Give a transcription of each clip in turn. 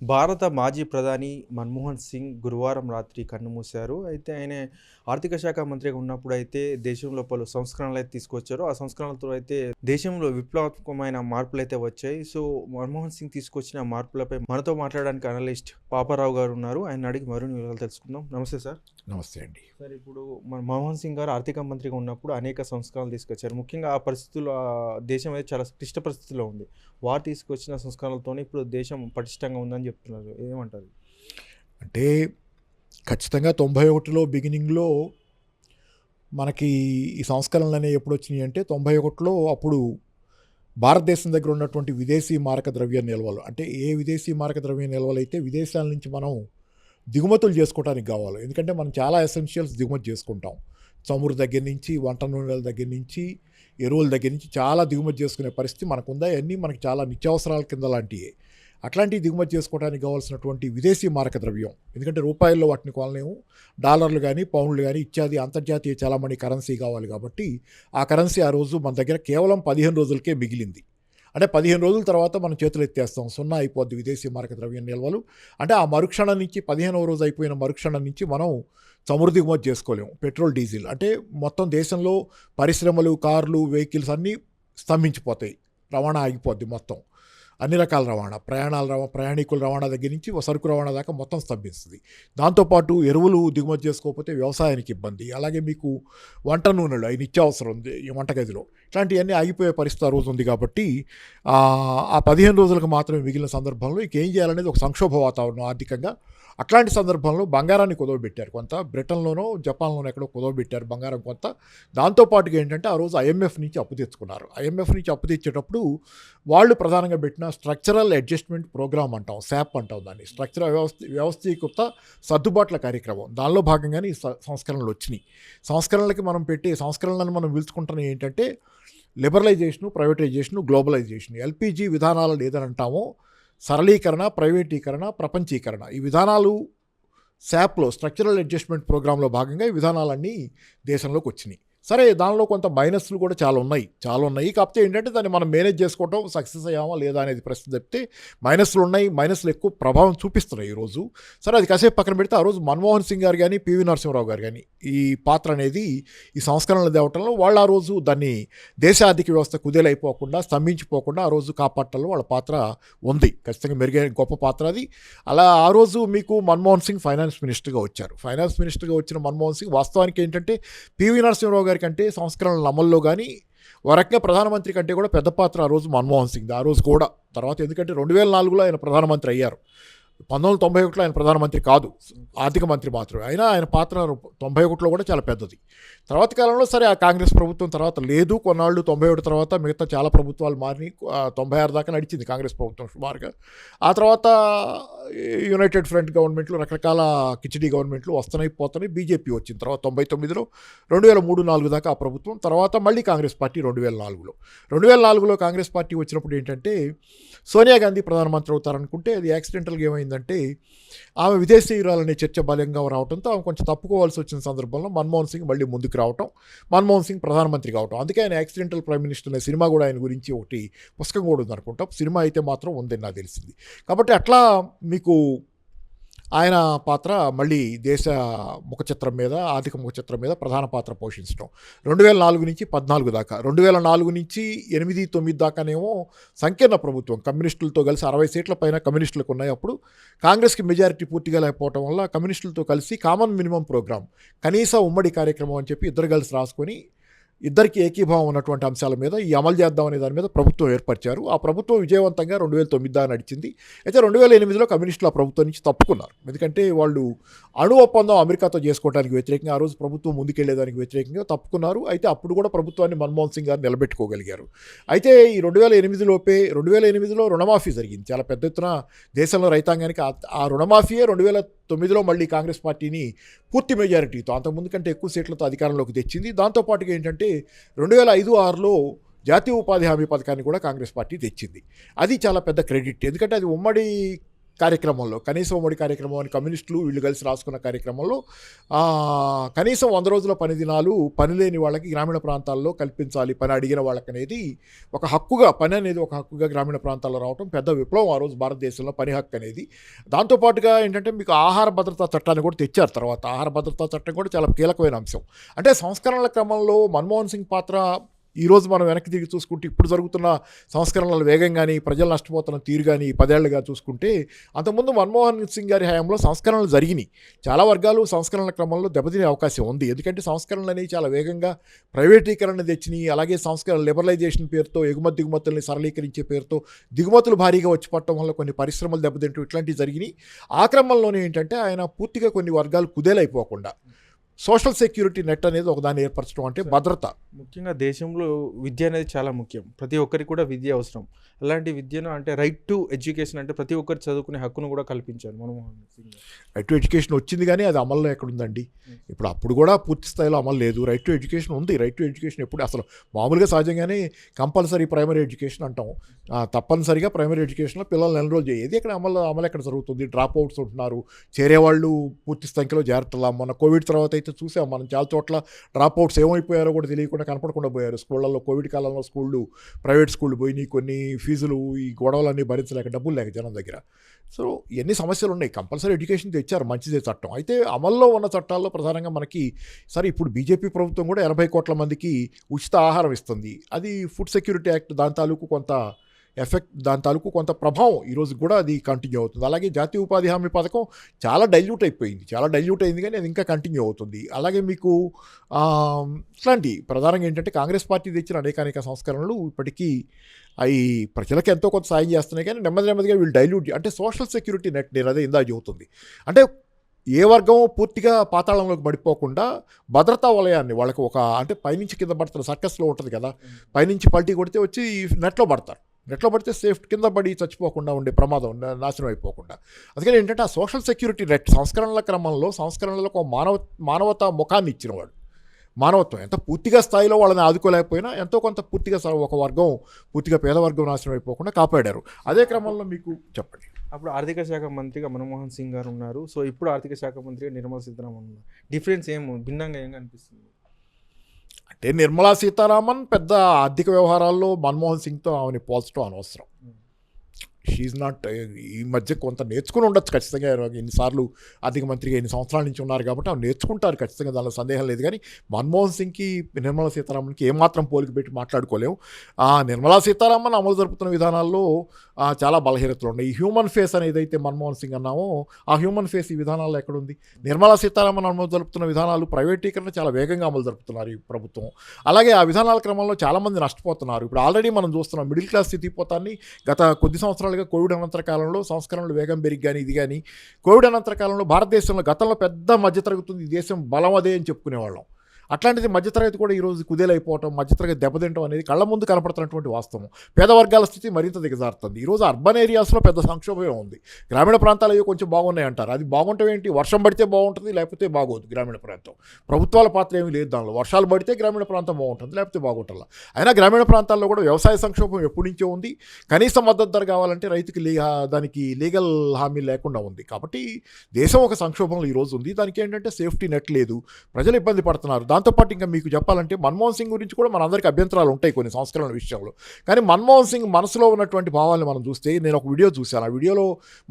భారత మాజీ ప్రధాని మన్మోహన్ సింగ్ గురువారం రాత్రి కన్నుమూశారు అయితే ఆయన ఆర్థిక శాఖ మంత్రిగా ఉన్నప్పుడు అయితే దేశంలో పలు సంస్కరణలు అయితే తీసుకొచ్చారు. ఆ సంస్కరణలతో అయితే దేశంలో విప్లవాత్మకమైన మార్పులు అయితే వచ్చాయి. సో మన్మోహన్ సింగ్ తీసుకొచ్చిన మార్పులపై మనతో మాట్లాడడానికి అనలిస్ట్ పాపారావు గారు ఉన్నారు. ఆయన అడిగి మరిన్ని వివరాలు తెలుసుకుందాం. నమస్తే సార్. నమస్తే అండి. సార్ ఇప్పుడు మన మన్మోహన్ సింగ్ గారు ఆర్థిక మంత్రిగా ఉన్నప్పుడు అనేక సంస్కరణలు తీసుకొచ్చారు. ముఖ్యంగా ఆ పరిస్థితుల్లో దేశం అయితే చాలా క్లిష్ట పరిస్థితిలో ఉంది. వారు తీసుకొచ్చిన సంస్కరణలతోనే ఇప్పుడు దేశం పటిష్టంగా ఉందని చెప్తున్నారు. ఏమంటారు? అంటే ఖచ్చితంగా తొంభై ఒకటిలో బిగినింగ్లో మనకి ఈ సంస్కరణలు అనేవి ఎప్పుడు వచ్చినాయి అంటే తొంభై ఒకటిలో అప్పుడు భారతదేశం దగ్గర ఉన్నటువంటి విదేశీ మారక ద్రవ్య నిల్వలు అంటే ఏ విదేశీ మారక ద్రవ్య నిల్వలు అయితే విదేశాల నుంచి మనం దిగుమతులు చేసుకోవడానికి కావాలి. ఎందుకంటే మనం చాలా ఎసెన్షియల్స్ దిగుమతి చేసుకుంటాం. చమురు దగ్గర నుంచి వంట నూనెల దగ్గర నుంచి ఎరువుల దగ్గర నుంచి చాలా దిగుమతి చేసుకునే పరిస్థితి మనకు ఉందా అన్నీ మనకి చాలా నిత్యావసరాల కింద లాంటివి అట్లాంటివి దిగుమతి చేసుకోవడానికి కావాల్సినటువంటి విదేశీ మారక ద్రవ్యం ఎందుకంటే రూపాయల్లో వాటిని కొనలేము. డాలర్లు కానీ పౌండ్లు కానీ ఇత్యాది అంతర్జాతీయ చలామణి కరెన్సీ కావాలి కాబట్టి ఆ కరెన్సీ ఆ రోజు మన దగ్గర కేవలం పదిహేను రోజులకే మిగిలింది. అంటే పదిహేను రోజుల తర్వాత మనం చేతులు ఎత్తేస్తాం. సున్నా అయిపోద్ది విదేశీ మారక ద్రవ్యం నిల్వలు. అంటే ఆ మరుక్షణం నుంచి పదిహేనవ రోజు అయిపోయిన మరుక్షణం నుంచి మనం చమురు దిగుమతి చేసుకోలేము. పెట్రోల్ డీజిల్ అంటే మొత్తం దేశంలో పరిశ్రమలు కార్లు వెహికల్స్ అన్నీ స్తంభించిపోతాయి. రవాణా ఆగిపోద్ది మొత్తం. అన్ని రకాల రవాణా ప్రయాణాల రవా ప్రయాణికుల రవాణా దగ్గర నుంచి సరుకు రవాణా దాకా మొత్తం స్తంభిస్తుంది. దాంతోపాటు ఎరువులు దిగుమతి చేసుకోకపోతే వ్యవసాయానికి ఇబ్బంది. అలాగే మీకు వంట నూనెలు అవి నిత్యావసరం ఉంది ఈ వంటగదిలో. ఇట్లాంటివన్నీ ఆగిపోయే పరిస్థితి ఆ రోజు ఉంది కాబట్టి ఆ పదిహేను రోజులకు మాత్రమే మిగిలిన సందర్భంలో ఇంకేం ఏం చేయాలనేది ఒక సంక్షోభ వాతావరణం ఆర్థికంగా అట్లాంటి సందర్భంలో బంగారాన్ని కుదవబెట్టారు. కొంత బ్రిటన్లోనో జపాన్లోనో ఎక్కడో కుదవబెట్టారు బంగారం కొంత. దాంతోపాటుగా ఏంటంటే ఆ రోజు ఐఎంఎఫ్ నుంచి అప్పు తెచ్చుకున్నారు. ఐఎంఎఫ్ నుంచి అప్పు తెచ్చేటప్పుడు వాళ్ళు ప్రధానంగా పెట్టిన స్ట్రక్చరల్ అడ్జస్ట్మెంట్ ప్రోగ్రామ్ అంటాం శాప్ అంటాం దాన్ని. స్ట్రక్చరల్ వ్యవస్థ వ్యవస్థీకృత సర్దుబాట్ల కార్యక్రమం. దానిలో భాగంగానే ఈ స- సంస్కరణలు వచ్చినాయి. సంస్కరణలకి మనం పెట్టే సంస్కరణలను మనం పిలుచుకుంటున్నవి ఏంటంటే లిబరలైజేషను ప్రైవేటైజేషను గ్లోబలైజేషన్. ఎల్పిజి విధానాలు ఏదని అంటామో. సరళీకరణ ప్రైవేటీకరణ ప్రపంచీకరణ. ఈ విధానాలు శాప్లో స్ట్రక్చరల్ అడ్జస్ట్మెంట్ ప్రోగ్రాంలో భాగంగా ఈ విధానాలన్నీ దేశంలోకి వచ్చినాయి. సరే దానిలో కొంత మైనస్లు కూడా చాలా ఉన్నాయి. చాలా ఉన్నాయి. కాకపోతే ఏంటంటే దాన్ని మనం మేనేజ్ చేసుకోవటం సక్సెస్ అయ్యామా లేదా అనేది ప్రశ్న చెప్తే మైనస్లు ఉన్నాయి మైనస్లు ఎక్కువ ప్రభావం చూపిస్తున్నాయి ఈరోజు సరే అది కాసేపు పక్కన పెడితే ఆ రోజు మన్మోహన్ సింగ్ గారు కానీ పివి నరసింహరావు గారు కానీ ఈ పాత్ర అనేది ఈ సంస్కరణలు తేవటంలో వాళ్ళు ఆ రోజు దాన్ని దేశ ఆర్థిక వ్యవస్థ కుదేలైపోకుండా స్తంభించిపోకుండా ఆ రోజు కాపాడటంలో వాళ్ళ పాత్ర ఉంది. ఖచ్చితంగా మెరుగైన గొప్ప పాత్ర అది. అలా ఆ రోజు మీకు మన్మోహన్ సింగ్ ఫైనాన్స్ మినిస్టర్గా వచ్చారు. ఫైనాన్స్ మినిస్టర్గా వచ్చిన మన్మోహన్ సింగ్ వాస్తవానికి ఏంటంటే పివి నరసింహరావు గారి కంటే సంస్కరణల అమల్లో కానీ ఓ రకంగా ప్రధానమంత్రి కంటే కూడా పెద్ద పాత్ర ఆ రోజు మన్మోహన్ సింగ్ ఆ రోజు కూడా. తర్వాత ఎందుకంటే రెండు వేల నాలుగులో ఆయన ప్రధానమంత్రి అయ్యారు. పంతొమ్మిది వందల తొంభై ఒకటిలో ఆయన ప్రధానమంత్రి కాదు ఆర్థిక మంత్రి మాత్రమే. అయినా ఆయన పాత్ర తొంభై ఒకటిలో కూడా చాలా పెద్దది తర్వాత కాలంలో సరే ఆ కాంగ్రెస్ ప్రభుత్వం తర్వాత లేదు. కొన్నాళ్ళు తొంభై ఒకటి తర్వాత మిగతా చాలా ప్రభుత్వాలు మారి తొంభై ఆరు దాకా నడిచింది కాంగ్రెస్ ప్రభుత్వం సుమారుగా. ఆ తర్వాత యునైటెడ్ ఫ్రంట్ గవర్నమెంట్లు రకరకాల కిచిడి గవర్నమెంట్లు వస్తున్నాయి పోతున్నాయి. బీజేపీ వచ్చిన తర్వాత తొంభై తొమ్మిదిలో రెండు వేల మూడు నాలుగు దాకా ఆ ప్రభుత్వం. తర్వాత మళ్ళీ కాంగ్రెస్ పార్టీ రెండు వేల నాలుగులో. రెండు వేల నాలుగులో కాంగ్రెస్ పార్టీ వచ్చినప్పుడు ఏంటంటే సోనియా గాంధీ ప్రధానమంత్రి అవుతారనుకుంటే అది యాక్సిడెంటల్గా ఏమైంది? ఏమైందంటే ఆమె విదేశీయురాలనే చర్చ బలంగా రావడంతో ఆమె కొంచెం తప్పుకోవాల్సి వచ్చిన సందర్భంలో మన్మోహన్ సింగ్ మళ్ళీ ముందుకు రావటం. మన్మోహన్ సింగ్ ప్రధానమంత్రి కావటం. అందుకే ఆయన యాక్సిడెంటల్ ప్రైమ్ మినిస్టర్ అనే సినిమా కూడా ఆయన గురించి ఒకటి పుస్తకం కూడా ఉంది సినిమా అయితే మాత్రం ఉందని నాకు తెలిసింది. కాబట్టి అట్లా మీకు ఆయన పాత్ర మళ్ళీ దేశ ముఖ చిత్రం మీద ఆర్థిక ముఖ చిత్రం మీద ప్రధాన పాత్ర పోషించడం. రెండు వేల నాలుగు నుంచి పద్నాలుగు దాకా. రెండు వేల నాలుగు నుంచి ఎనిమిది తొమ్మిది దాకానేమో సంకీర్ణ ప్రభుత్వం. కమ్యూనిస్టులతో కలిసి అరవై సీట్ల పైన కమ్యూనిస్టులకు ఉన్నాయి అప్పుడు. కాంగ్రెస్కి మెజారిటీ పూర్తిగా లేకపోవడం వల్ల కమ్యూనిస్టులతో కలిసి కామన్ మినిమం ప్రోగ్రామ్ కనీస ఉమ్మడి కార్యక్రమం అని చెప్పి ఇద్దరు కలిసి రాసుకొని ఇద్దరికి ఏకీభావం ఉన్నటువంటి అంశాల మీద ఈ అమలు చేద్దామనే దాని మీద ప్రభుత్వం ఏర్పరిచారు. ఆ ప్రభుత్వం విజయవంతంగా రెండు వేల తొమ్మిది దాకా నడిచింది. అయితే రెండు వేల ఎనిమిదిలో కమ్యూనిస్టులు ఆ ప్రభుత్వం నుంచి తప్పుకున్నారు. ఎందుకంటే వాళ్ళు అణు ఒప్పందం అమెరికాతో చేసుకోవడానికి వ్యతిరేకంగా ఆ రోజు ప్రభుత్వం ముందుకెళ్ళేదానికి వ్యతిరేకంగా తప్పుకున్నారు. అయితే అప్పుడు కూడా ప్రభుత్వాన్ని మన్మోహన్ సింగ్ గారు నిలబెట్టుకోగలిగారు. అయితే ఈ రెండు వేల ఎనిమిదిలోపే రెండు వేల ఎనిమిదిలో రుణమాఫీ జరిగింది. చాలా పెద్ద ఎత్తున దేశంలో రైతాంగానికి ఆ- ఆ రుణమాఫీయే రెండు వేల తొమ్మిదిలో మళ్ళీ కాంగ్రెస్ పార్టీని పూర్తి మెజారిటీతో అంతకుముందు కంటే ఎక్కువ సీట్లతో అధికారంలోకి తెచ్చింది. దాంతోపాటుగా ఏంటంటే రెండు వేల ఐదు ఆరులో జాతీయ ఉపాధి హామీ పథకాన్ని కూడా కాంగ్రెస్ పార్టీ తెచ్చింది. అది చాలా పెద్ద క్రెడిట్. ఎందుకంటే అది ఉమ్మడి కార్యక్రమంలో కనీసం ఉమ్మడి కార్యక్రమం అని కమ్యూనిస్టులు వీళ్ళు కలిసి రాసుకున్న కార్యక్రమంలో కనీసం వంద రోజుల పని దినాలు పని లేని వాళ్ళకి గ్రామీణ ప్రాంతాల్లో కల్పించాలి పని అడిగిన వాళ్ళకి అనేది ఒక హక్కుగా పని అనేది ఒక హక్కుగా గ్రామీణ ప్రాంతాల్లో రావడం పెద్ద విప్లవం ఆ రోజు భారతదేశంలో పని హక్కు అనేది. దాంతోపాటుగా ఏంటంటే మీకు ఆహార భద్రతా చట్టాన్ని కూడా తెచ్చారు తర్వాత. ఆహార భద్రతా చట్టం కూడా చాలా కీలకమైన అంశం. అంటే సంస్కరణల క్రమంలో మన్మోహన్ సింగ్ పాత్ర ఈరోజు మనం వెనక్కి తిరిగి చూసుకుంటే ఇప్పుడు జరుగుతున్న సంస్కరణల వేగం కానీ ప్రజలు నష్టపోతున్న తీరు కానీ పదేళ్ళుగా చూసుకుంటే అంతకుముందు మన్మోహన్ సింగ్ గారి హయాంలో సంస్కరణలు జరిగినాయి. చాలా వర్గాలు సంస్కరణల క్రమంలో దెబ్బతినే అవకాశం ఉంది. ఎందుకంటే సంస్కరణలు అనేవి చాలా వేగంగా ప్రైవేటీకరణ తెచ్చినాయి. అలాగే సంస్కరణ లిబరలైజేషన్ పేరుతో ఎగుమతి దిగుమతుల్ని సరళీకరించే పేరుతో దిగుమతులు భారీగా వచ్చి పట్టడం వల్ల కొన్ని పరిశ్రమలు దెబ్బతింటూ ఇట్లాంటివి జరిగినాయి. ఆ క్రమంలోనే ఏంటంటే ఆయన పూర్తిగా కొన్ని వర్గాలు కుదేలైపోకుండా సోషల్ సెక్యూరిటీ నెట్ అనేది ఒకదాన్ని ఏర్పరచడం అంటే భద్రత. ముఖ్యంగా దేశంలో విద్య అనేది చాలా ముఖ్యం. ప్రతి ఒక్కరికి కూడా విద్య అవసరం. అలాంటి విద్యను అంటే రైట్ టు ఎడ్యుకేషన్ అంటే ప్రతి ఒక్కరు చదువుకునే హక్కును కూడా కల్పించారు మన్మోహన్ సింగ్ గారు. రైట్ టు ఎడ్యుకేషన్ వచ్చింది కానీ అది అమల్లో ఎక్కడుందండి? ఇప్పుడు అప్పుడు కూడా పూర్తి స్థాయిలో అమలు లేదు. రైట్ టు ఎడ్యుకేషన్ ఉంది. రైట్ టు ఎడ్యుకేషన్ ఎప్పుడు అసలు మామూలుగా సహజంగానే కంపల్సరీ ప్రైమరీ ఎడ్యుకేషన్ అంటాం. ఆ, తప్పనిసరిగా ప్రైమరీ ఎడ్యుకేషన్లో పిల్లల్ని ఎన్రోల్ చేయదు ఎక్కడ అమలు అమలు ఎక్కడ జరుగుతుంది? డ్రాప్ అవుట్స్ ఉంటున్నారు. చేరేవాళ్ళు పూర్తి సంఖ్యలో జాగ్రత్తలా? మొన్న కోవిడ్ తర్వాత అయితే చూసాం మనం. చాలా చోట్ల డ్రాప్ అవుట్స్ ఏమైపోయారో కూడా తెలియకుండా కనపడకుండా పోయారు. స్కూళ్ళల్లో కోవిడ్ కాలంలో స్కూళ్ళు ప్రైవేట్ స్కూళ్ళు పోయినాయి. కొన్ని ఫీజులు ఈ గొడవలన్నీ భరించలేక డబ్బులు లేక జనం దగ్గర. సో ఎన్ని సమస్యలు ఉన్నాయి? కంపల్సరీ ఎడ్యుకేషన్ తెచ్చారు మంచిదే చట్టం. అయితే అమల్లో ఉన్న చట్టాల్లో ప్రధానంగా మనకి సరే ఇప్పుడు బీజేపీ ప్రభుత్వం కూడా ఎనభై కోట్ల మందికి ఉచిత ఆహారం ఇస్తుంది. అది ఫుడ్ సెక్యూరిటీ యాక్ట్ దాని తాలూకు కొంత ఎఫెక్ట్ దాని తాలూకు కొంత ప్రభావం ఈరోజు కూడా అది కంటిన్యూ అవుతుంది. అలాగే జాతీయ ఉపాధి హామీ పథకం చాలా డైల్యూట్ అయిపోయింది. చాలా డైల్యూట్ అయింది కానీ అది ఇంకా కంటిన్యూ అవుతుంది. అలాగే మీకు ఇట్లాంటి ప్రధానంగా ఏంటంటే కాంగ్రెస్ పార్టీ తెచ్చిన అనేక అనేక సంస్కరణలు ఇప్పటికీ అవి ప్రజలకు ఎంతో కొంత సాయం చేస్తున్నాయి కానీ నెమ్మది నెమ్మదిగా వీళ్ళు డైల్యూట్ అంటే సోషల్ సెక్యూరిటీ నెట్ నేను అదే ఇందా చెబుతుంది. అంటే ఏ వర్గం పూర్తిగా పాతాళంలోకి పడిపోకుండా భద్రతా వలయాన్ని వాళ్ళకి ఒక అంటే పైనుంచి కింద పడుతున్న సర్కస్లో ఉంటుంది కదా పైనుంచి పల్టీ కొడితే వచ్చి నెట్లో పడతారు. నెట్లో పడితే సేఫ్ కింద పడి చచ్చిపోకుండా ఉండే ప్రమాదం నాశనం అయిపోకుండా. అందుకని ఏంటంటే ఆ సోషల్ సెక్యూరిటీ నెట్ సంస్కరణల క్రమంలో సంస్కరణలకు ఒక మానవ మానవతా ముఖాన్ని ఇచ్చినవాడు. మానవత్వం ఎంత పూర్తిగా స్థాయిలో వాళ్ళని ఆదుకోలేకపోయినా ఎంతో కొంత పూర్తిగా ఒక వర్గం పూర్తిగా పేదవర్గం నాశనం అయిపోకుండా కాపాడారు. అదే క్రమంలో మీకు చెప్పండి. అప్పుడు ఆర్థిక శాఖ మంత్రిగా మన్మోహన్ సింగ్ గారు ఉన్నారు. సో ఇప్పుడు ఆర్థిక శాఖ మంత్రిగా నిర్మలా సీతారామన్ ఉన్నారు. డిఫరెన్స్ ఏమో భిన్నంగా ఏం కనిపిస్తుంది? అంటే నిర్మలా సీతారామన్ పెద్ద ఆర్థిక వ్యవహారాల్లో మన్మోహన్ సింగ్తో ఆమెని పోల్చడం అనవసరం. షీఈ్ నాట్ uh, ఈ మధ్య కొంత నేర్చుకుని ఉండొచ్చు ఖచ్చితంగా. ఎన్నిసార్లు ఆర్థిక మంత్రిగా ఎన్ని సంవత్సరాల నుంచి ఉన్నారు కాబట్టి ఆమె నేర్చుకుంటారు ఖచ్చితంగా దానిలో సందేహం లేదు. కానీ మన్మోహన్ సింగ్కి నిర్మలా సీతారామన్కి ఏమాత్రం పోలిక పెట్టి మాట్లాడుకోలేము. ఆ నిర్మలా సీతారామన్ అమలు జరుపుతున్న విధానాల్లో చాలా బలహీనతలు ఉన్నాయి. ఈ హ్యూమన్ ఫేస్ అనేది అయితే మన్మోహన్ సింగ్ అన్నామో ఆ హ్యూమన్ ఫేస్ ఈ విధానాల్లో ఎక్కడుంది? నిర్మలా సీతారామన్ అమలు జరుపుతున్న విధానాలు ప్రైవేటీకరణ చాలా వేగంగా అమలు జరుపుతున్నారు ఈ ప్రభుత్వం. అలాగే ఆ విధానాల క్రమంలో చాలామంది నష్టపోతున్నారు. ఇప్పుడు ఆల్రెడీ మనం చూస్తున్నాం మిడిల్ క్లాస్ స్థితిపోతాన్ని గత కొద్ది సంవత్సరాలుగా కోవిడ్ అనంతర కాలంలో సంస్కరణలు వేగం పెరిగి కానీ ఇది కానీ కోవిడ్ అనంతర కాలంలో భారతదేశంలో గతంలో పెద్ద మధ్యతరగతి ఈ దేశం బలం అదే అని చెప్పుకునేవాళ్ళం. అట్లాంటిది మధ్యతరగతి కూడా ఈరోజు కుదేలైపోవటం మధ్యతరగతి దెబ్బతింటం అనేది కళ్ళ ముందు కనపడుతున్నటువంటి వాస్తవం. పేద వర్గాల స్థితి మరింత దిగజారుతుంది. ఈరోజు అర్బన్ ఏరియాస్లో పెద్ద సంక్షోభమే ఉంది. గ్రామీణ ప్రాంతాలు అవి కొంచెం బాగున్నాయి అంటారు అది బాగుంటాం ఏంటి? వర్షం పడితే బాగుంటుంది లేకపోతే బాగోదు గ్రామీణ ప్రాంతం. ప్రభుత్వాల పాత్ర ఏమీ లేదు దానిలో. వర్షాలు పడితే గ్రామీణ ప్రాంతం బాగుంటుంది లేకపోతే బాగుంటుందా అయినా గ్రామీణ ప్రాంతాల్లో కూడా వ్యవసాయ సంక్షోభం ఎప్పటి నుంచో ఉంది. కనీస మద్దతు ధర కావాలంటే రైతుకి లీ దానికి లీగల్ హామీ లేకుండా ఉంది. కాబట్టి దేశం ఒక సంక్షోభంలో ఈరోజు ఉంది. దానికి ఏంటంటే సేఫ్టీ నెట్ లేదు. ప్రజలు ఇబ్బంది పడుతున్నారు. దాంతోపాటు ఇంకా మీకు చెప్పాలంటే మన్మోహన్ సింగ్ గురించి కూడా మనందరికీ అభ్యంతరాలు ఉంటాయి కొన్ని సంస్కరణల విషయంలో. కానీ మన్మోహన్ సింగ్ మనసులో ఉన్నటువంటి భావాలను మనం చూస్తే నేను ఒక వీడియో చూశాను. ఆ వీడియోలో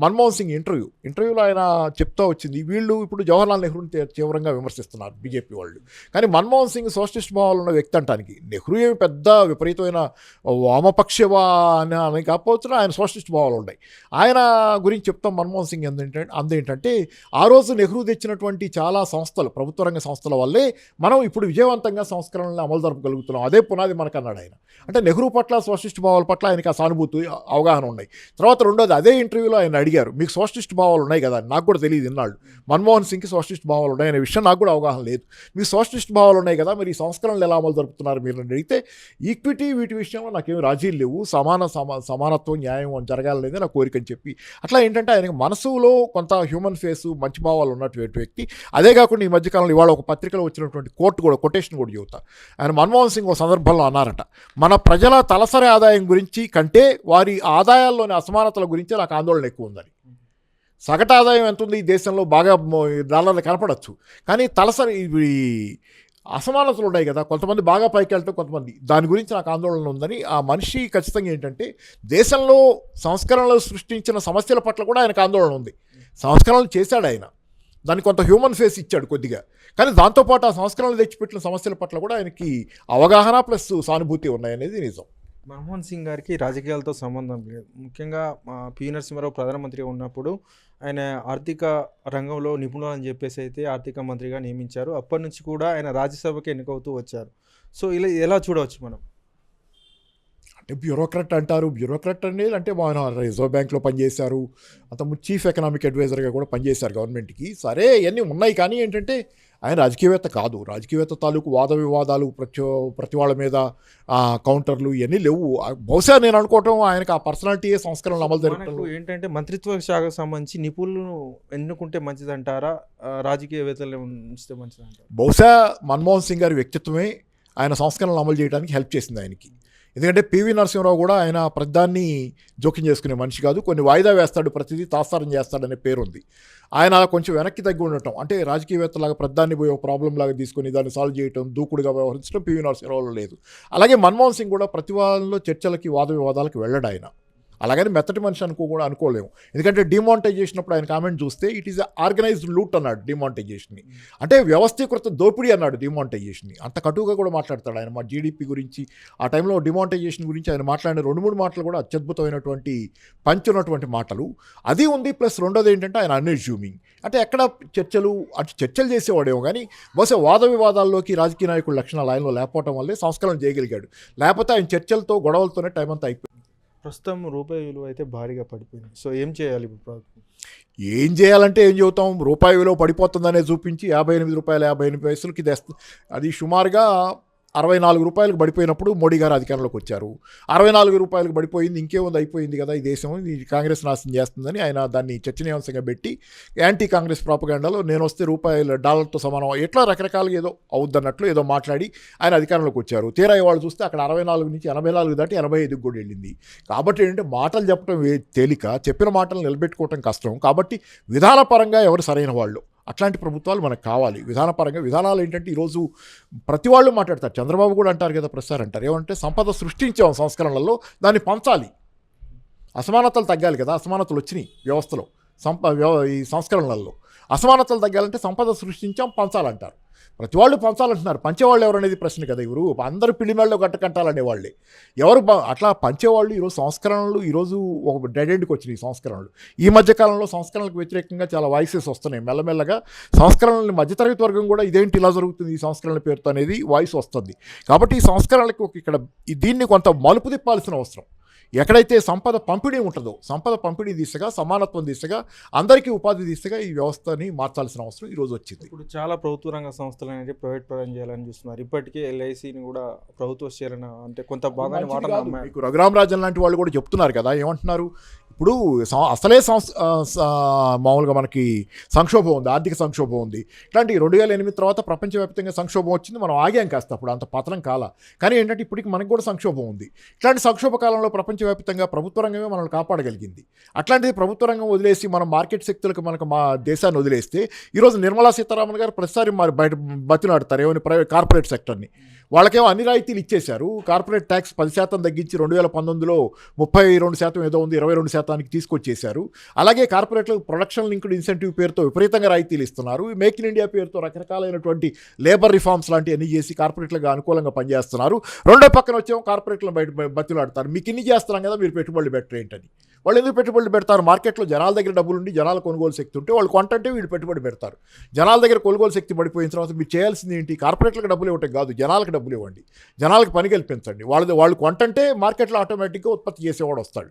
మన్మోహన్ సింగ్ ఇంటర్వ్యూ ఇంటర్వ్యూలో ఆయన చెప్తా వచ్చింది వీళ్ళు ఇప్పుడు జవహర్లాల్ నెహ్రూని తీవ్రంగా విమర్శిస్తున్నారు బీజేపీ వాళ్ళు. కానీ మన్మోహన్ సింగ్ సోషలిస్ట్ భావాలు ఉన్న వ్యక్తి అంటానికి నెహ్రూ ఏమి పెద్ద విపరీతమైన వామపక్షవా అని అని కాకపోవచ్చు ఆయన సోషలిస్ట్ భావాలు ఉన్నాయి ఆయన గురించి చెప్తాం మన్మోహన్ సింగ్ ఏంటంటే అందేంటంటే ఆ రోజు నెహ్రూ తెచ్చినటువంటి చాలా సంస్థలు ప్రభుత్వ రంగ సంస్థల వల్లే మనం ఇప్పుడు విజయవంతంగా సంస్కరణలను అమలు జరపగలుగుతున్నాం. అదే పునాది మనకు అన్నాడు ఆయన. అంటే నెహ్రూ పట్ల సోషలిస్ట్ భావాల పట్ల ఆయనకి ఆ సానుభూతి అవగాహన ఉన్నాయి. తర్వాత రెండోది అదే ఇంటర్వ్యూలో ఆయన అడిగారు మీకు సోషలిస్ట్ భావాలు ఉన్నాయి కదా? నాకు కూడా తెలియదు ఇన్నాళ్ళు. మన్మోహన్ సింగ్కి సోషలిస్ట్ భావాలు ఉన్నాయి అనే విషయం నాకు కూడా అవగాహన లేదు. మీకు సోషలిస్ట్ భావాలు ఉన్నాయి కదా మరి ఈ సంస్కరణలు ఎలా అమలు జరుపుతున్నారు మీరు? అడిగితే ఈక్విటీ వీటి విషయంలో నాకేమి రాజీలు లేవు. సమాన సమా సమానత్వం న్యాయం అని జరగాలనేది నా కోరిక అని చెప్పి. అట్లా ఏంటంటే ఆయనకి మనసులో కొంత హ్యూమన్ ఫేస్ మంచి భావాలు ఉన్నటువంటి వ్యక్తి. అదే కాకుండా ఈ మధ్యకాలంలో ఇవాళ ఒక పత్రికలో వచ్చినటువంటి కోర్టు కూడా కొటేషన్ కూడా చెబుతా. ఆయన మన్మోహన్ సింగ్ ఒక సందర్భంలో అన్నారట మన ప్రజల తలసరి ఆదాయం గురించి కంటే వారి ఆదాయాల్లోని అసమానతల గురించి నాకు ఆందోళన ఎక్కువ ఉందని. సగటు ఆదాయం ఎంత ఉంది ఈ దేశంలో బాగా డాలర్లు కనపడచ్చు. కానీ తలసరి ఇవి అసమానతలు ఉన్నాయి కదా కొంతమంది బాగా పైకి వెళ్ళటం కొంతమంది. దాని గురించి నాకు ఆందోళన ఉందని ఆ మనిషి ఖచ్చితంగా ఏంటంటే దేశంలో సంస్కరణలు సృష్టించిన సమస్యల పట్ల కూడా ఆయనకు ఆందోళన ఉంది. సంస్కరణలు చేశాడు ఆయన. దానికి కొంత హ్యూమన్ ఫేస్ ఇచ్చాడు కొద్దిగా. కానీ దాంతోపాటు ఆ సంస్కరణలు తెచ్చిపెట్టిన సమస్యల పట్ల కూడా ఆయనకి అవగాహన ప్లస్ సానుభూతి ఉన్నాయనేది నిజం. మన్మోహన్ సింగ్ గారికి రాజకీయాలతో సంబంధం లేదు. ముఖ్యంగా పి నరసింహారావు ప్రధానమంత్రిగా ఉన్నప్పుడు ఆయన ఆర్థిక రంగంలో నిపుణులు అని చెప్పేసి అయితే ఆర్థిక మంత్రిగా నియమించారు. అప్పటి నుంచి కూడా ఆయన రాజ్యసభకి ఎన్నికవుతూ వచ్చారు. సో ఇలా ఎలా చూడవచ్చు మనం? అంటే బ్యూరోక్రాట్ అంటారు. బ్యూరోక్రాట్ అనేది అంటే మన రిజర్వ్ బ్యాంక్లో పనిచేశారు. అంతకుముందు చీఫ్ ఎకనామిక్ అడ్వైజర్గా కూడా పనిచేశారు గవర్నమెంట్కి సరే ఇవన్నీ ఉన్నాయి కానీ ఏంటంటే ఆయన రాజకీయవేత్త కాదు. రాజకీయవేత్త తాలూకు వాద వివాదాలు ప్రతి ప్రతి వాళ్ళ మీద కౌంటర్లు ఇవన్నీ లేవు. బహుశా నేను అనుకోవటం ఆయనకు ఆ పర్సనాలిటీ సంస్కరణలు అమలు జరగటం ఏంటంటే మంత్రిత్వ శాఖకు సంబంధించి నిపుణులను ఎన్నుకుంటే మంచిదంటారా? రాజకీయవేత్తలు ఉంచితే మంచిదంటారా? బహుశా మన్మోహన్ సింగ్ గారి వ్యక్తిత్వమే ఆయన సంస్కరణలు అమలు చేయడానికి హెల్ప్ చేసింది ఆయనకి. ఎందుకంటే పివి నరసింహరావు కూడా ఆయన ప్రధాన్ని జోక్యం చేసుకునే మనిషి కాదు. కొన్ని వాయిదా వేస్తాడు ప్రతిదీ తాత్సారం చేస్తాడనే పేరుంది. ఆయన కొంచెం వెనక్కి తగ్గి ఉండటం అంటే రాజకీయవేత్తలాగా ప్రధాన్ని పోయి ఒక ప్రాబ్లం లాగా తీసుకొని దాన్ని సాల్వ్ చేయటం దూకుడుగా వ్యవహరించడం పివి నరసింహరావులో లేదు. అలాగే మన్మోహన్ సింగ్ కూడా ప్రతివాదంలో చర్చలకి వాద వివాదాలకు వెళ్ళడు ఆయన. అలాగని మెత్తటి మనిషి అనుకో కూడా అనుకోలేము. ఎందుకంటే డిమానిటైజేషన్ అప్పుడు ఆయన కామెంట్ చూస్తే ఇట్ ఈస్ ఆర్గనైజ్డ్ లూట్ అన్నాడు డిమానిటైజేషన్ని. అంటే వ్యవస్థీకృత దోపిడీ అన్నాడు డిమానిటైజేషన్ని. అంత కటువుగా కూడా మాట్లాడతాడు ఆయన. మా జీడిపి గురించి ఆ టైంలో డిమానిటైజేషన్ గురించి ఆయన మాట్లాడిన రెండు మూడు మాటలు కూడా అత్యద్భుతమైనటువంటి పంచ్ ఉన్నటువంటి మాటలు. అది ఉంది ప్లస్ రెండోది ఏంటంటే ఆయన అన్ఎజ్యూమింగ్ అంటే ఎక్కడ చర్చలు అంటే చర్చలు చేసేవాడేమో కానీ బహుశా వాద వివాదాల్లోకి రాజకీయ నాయకుల లక్షణాలు ఆయనలో లేకపోవడం వల్లే సంస్కరణ చేయగలిగాడు. లేకపోతే ఆయన చర్చలతో గొడవలతోనే టైం అంతా అయిపోయింది. ప్రస్తుతం రూపాయి విలువ అయితే భారీగా పడిపోయింది. సో ఏం చేయాలి ఇప్పుడు ప్రభుత్వం? ఏం చేయాలంటే ఏం చెబుతాం? రూపాయి విలువ పడిపోతుందనే చూపించి యాభై ఎనిమిది రూపాయలు యాభై ఎనిమిది పైసలకి తెస్త అది సుమారుగా అరవై నాలుగు రూపాయలకు పడిపోయినప్పుడు మోడీ గారు అధికారంలోకి వచ్చారు. అరవై నాలుగు రూపాయలకు పడిపోయింది ఇంకేముంది అయిపోయింది కదా ఈ దేశం ఇది కాంగ్రెస్ నాశనం చేస్తుందని ఆయన దాన్ని చర్చనీయాంశంగా పెట్టి యాంటీ కాంగ్రెస్ ప్రాపగాండాలో నేను వస్తే రూపాయలు డాలర్తో సమానం ఎట్లా రకరకాలుగా ఏదో అవుద్దన్నట్లు ఏదో మాట్లాడి ఆయన అధికారంలోకి వచ్చారు. తీరా వాళ్ళు చూస్తే అక్కడ అరవై నాలుగు నుంచి ఎనభై నాలుగు దాటి ఎనభై ఐదుకు కూడా వెళ్ళింది. కాబట్టి ఏంటంటే మాటలు చెప్పడం తేలిక చెప్పిన మాటలు నిలబెట్టుకోవటం కష్టం. కాబట్టి విధానపరంగా ఎవరు సరైన వాళ్ళు? అట్లాంటి ప్రభుత్వాలు మనకు కావాలి. విధానపరంగా విధానాలు ఏంటంటే ఈరోజు ప్రతి వాళ్ళు మాట్లాడతారు. చంద్రబాబు కూడా అంటారు కదా ప్రసార్ అంటారు. ఏమంటే సంపద సృష్టించాం సంస్కరణలలో దాన్ని పంచాలి. అసమానతలు తగ్గాలి కదా అసమానతలు వచ్చినాయి వ్యవస్థలో. సంప ఈ సంస్కరణలలో. అసమానతలు తగ్గాలంటే సంపద సృష్టించాం పంచాలంటారు. ప్రతి వాళ్ళు పంచాలంటున్నారు. పంచేవాళ్ళు ఎవరనేది ప్రశ్న కదా ఎవరు అందరు పిల్లిమెళ్ళలో గట్టకంటాలనే వాళ్ళే ఎవరు అట్లా పంచేవాళ్ళు ఈరోజు సంస్కరణలు ఈరోజు ఒక డెడ్ ఎండ్కి వచ్చినాయి సంస్కరణలు. ఈ మధ్య కాలంలో సంస్కరణలకు వ్యతిరేకంగా చాలా వాయిసెస్ వస్తున్నాయి. మెల్లమెల్లగా సంస్కరణలని మధ్యతరగతి వర్గం కూడా ఇదేంటి ఇలా జరుగుతుంది ఈ సంస్కరణల పేరుతో అనేది వాయిస్ వస్తుంది. కాబట్టి ఈ సంస్కరణలకు ఒక ఇక్కడ దీన్ని కొంత మలుపు తిప్పాల్సిన అవసరం. ఎక్కడైతే సంపద పంపిణీ ఉంటుందో సంపద పంపిణీ దిశగా సమానత్వం దిశగా అందరికీ ఉపాధి దిశగా ఈ వ్యవస్థని మార్చాల్సిన అవసరం ఈరోజు వచ్చింది. ఇప్పుడు చాలా ప్రభుత్వ రంగ సంస్థలు అనేది ప్రైవేట్ పరం చేయాలని చూస్తున్నారు. ఇప్పటికే ఎల్ఐసిని కూడా ప్రభుత్వ షేర్ అంటే కొంత. అమ్మారు మీకు రఘురామరాజన్ లాంటి వాళ్ళు కూడా చెప్తున్నారు కదా ఏమంటున్నారు? ఇప్పుడు అసలే మామూలుగా మనకి సంక్షోభం ఉంది ఆర్థిక సంక్షోభం ఉంది. ఇట్లాంటి రెండు వేల ఎనిమిది తర్వాత ప్రపంచవ్యాప్తంగా సంక్షోభం వచ్చింది మనం ఆగాం కాస్త అప్పుడు అంత పతనం కాల. కానీ ఏంటంటే ఇప్పటికి మనకు కూడా సంక్షోభం ఉంది. ఇట్లాంటి సంక్షోభ కాలంలో ప్రపంచవ్యాప్తంగా ప్రభుత్వ రంగమే మనల్ని కాపాడగలిగింది. అట్లాంటిది ప్రభుత్వ రంగం వదిలేసి మనం మార్కెట్ శక్తులకు మనకు మా దేశాన్ని వదిలేస్తే ఈరోజు నిర్మలా సీతారామన్ గారు ప్రతిసారి మరి బయట బతినాడుతారు ఏమైనా ప్రైవేట్ కార్పొరేట్ సెక్టర్ని. వాళ్ళకేమో అన్ని రాయితీలు ఇచ్చేశారు. కార్పొరేట్ ట్యాక్స్ పది శాతం తగ్గించి రెండు వేల పంతొమ్మిదిలో ముప్పై రెండు శాతం ఏదో ఉంది ఇరవై రెండు శాతానికి తీసుకొచ్చేశారు. అలాగే కార్పొరేట్లకు ప్రొడక్షన్ లింక్డ్ ఇన్సెంటివ్ పేరుతో విపరీతంగా రాయితీలు ఇస్తున్నారు. మేక్ ఇన్ ఇండియా పేరుతో రకరకాలైనటువంటి లేబర్ రిఫార్మ్స్ లాంటివన్నీ చేసి కార్పొరేట్లకు అనుకూలంగా పనిచేస్తున్నారు. రెండో పక్కన వచ్చేమో కార్పొరేట్లను బయట బతిలాడతారు మీకు ఇన్ని చేస్తున్నాం కదా మీరు పెట్టుబడులు బెటర్ ఏంటని. వాళ్ళు ఎందుకు పెట్టుబడులు పెడతారు? మార్కెట్లో జనాల దగ్గర డబ్బులు ఉండి జనాల కొనుగోలు శక్తి ఉంటే వాళ్ళు కొంటే వీళ్ళు పెట్టుబడి పెడతారు. జనాల దగ్గర కొనుగోలు శక్తి పడిపోయిన తర్వాత మీరు చేయాల్సింది ఏంటి? కార్పొరేట్లకు డబ్బులు ఇవ్వటం కాదు జనాలకు డబ్బులు ఇవ్వండి. జనాలకు పని కల్పించండి. వాళ్ళది వాళ్ళు కొంటంటే మార్కెట్లో ఆటోమేటిక్గా ఉత్పత్తి చేసేవాడు వస్తాడు.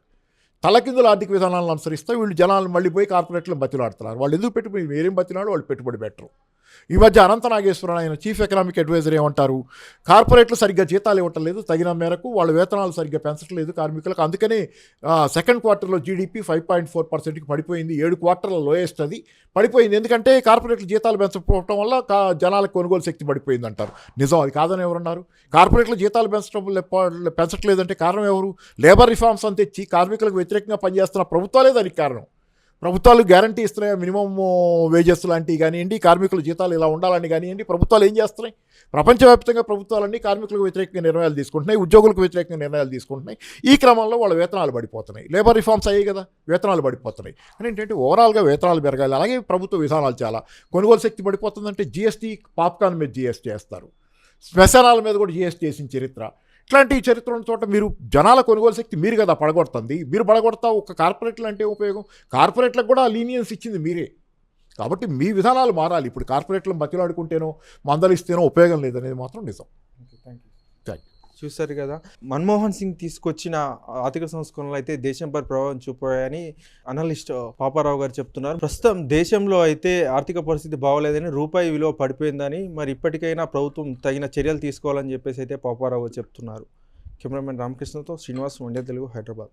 తలకిందుల ఆర్థిక విధానాలను అనుసరిస్తే వీళ్ళు జనాలు మళ్ళీ పోయి కార్పొరేట్లు బతిలాడుతున్నారు. వాళ్ళు ఎందుకు పెట్టుబడి మీరేం బతిలాడు వాళ్ళు పెట్టుబడి పెట్టరు. ఈ మధ్య అనంత నాగేశ్వరరావు ఆయన చీఫ్ ఎకనామిక్ అడ్వైజర్ ఏమంటారు? కార్పొరేట్లు సరిగ్గా జీతాలు ఇవ్వటం లేదు తగిన మేరకు వాళ్ళ వేతనాలు సరిగ్గా పెంచట్లేదు కార్మికులకు. అందుకనే సెకండ్ క్వార్టర్లో జీడిపి ఫైవ్ పాయింట్ ఫోర్ పర్సెంట్కి పడిపోయింది. ఏడు క్వార్టర్ల లోయెస్ట్ అది. పడిపోయింది. ఎందుకంటే కార్పొరేట్లు జీతాలు పెంచకపోవటం వల్ల కా జనాలకు కొనుగోలు శక్తి పడిపోయింది అంటారు నిజం అది కాదని ఎవరున్నారు? కార్పొరేట్లు జీతాలు పెంచడం పెంచట్లేదంటే కారణం ఎవరు? లేబర్ రిఫార్మ్స్ అని తెచ్చి కార్మికులకు వ్యతిరేకంగా పనిచేస్తున్న ప్రభుత్వాలే దానికి కారణం. ప్రభుత్వాలు గ్యారంటీ ఇస్తున్నాయి? మినిమం వేజెస్ లాంటివి కానివ్వండి కార్మికుల జీతాలు ఇలా ఉండాలని కానివ్వండి ప్రభుత్వాలు ఏం చేస్తున్నాయి? ప్రపంచవ్యాప్తంగా ప్రభుత్వాలన్నీ కార్మికులకు వ్యతిరేకంగా నిర్ణయాలు తీసుకుంటున్నాయి ఉద్యోగులకు వ్యతిరేకంగా నిర్ణయాలు తీసుకుంటున్నాయి. ఈ క్రమంలో వాళ్ళ వేతనాలు పడిపోతున్నాయి. లేబర్ రిఫార్మ్స్ అయ్యాయి కదా వేతనాలు పడిపోతున్నాయి. కానీ ఏంటంటే ఓవరాల్గా వేతనాలు పెరగాలి. అలాగే ప్రభుత్వ విధానాలు చాలా. కొనుగోలు శక్తి పడిపోతుందంటే జీఎస్టీ పాప్కార్న్ మీద జీఎస్టీ వేస్తారు. శ్మశానాల మీద కూడా జీఎస్టీ వేసిన చరిత్ర. ఇట్లాంటి చరిత్రను ఉన్న చోట మీరు జనాల కొనుగోలు శక్తి మీరు కదా పడగొడుతుంది. మీరు పడగొడతా ఒక కార్పొరేట్లు అంటే ఉపయోగం? కార్పొరేట్లకు కూడా లీనియన్స్ ఇచ్చింది మీరే. కాబట్టి మీ విధానాలు మారాలి. ఇప్పుడు కార్పొరేట్లను బతిలాడుకుంటేనో మందలిస్తేనో ఉపయోగం లేదనేది మాత్రం నిజం. చూశారు కదా. మన్మోహన్ సింగ్ తీసుకొచ్చిన ఆర్థిక సంస్కరణలు అయితే దేశంపై ప్రభావం చూపాయని అనలిస్ట్ పాపారావు గారు చెప్తున్నారు. ప్రస్తుతం దేశంలో అయితే ఆర్థిక పరిస్థితి బాగోలేదని రూపాయి విలువ పడిపోయిందని మరి ఇప్పటికైనా ప్రభుత్వం తగిన చర్యలు తీసుకోవాలని చెప్పేసి అయితే పాపారావు చెప్తున్నారు. కెమెరామెన్ రామకృష్ణతో శ్రీనివాస్ వండే తెలుగు హైదరాబాద్.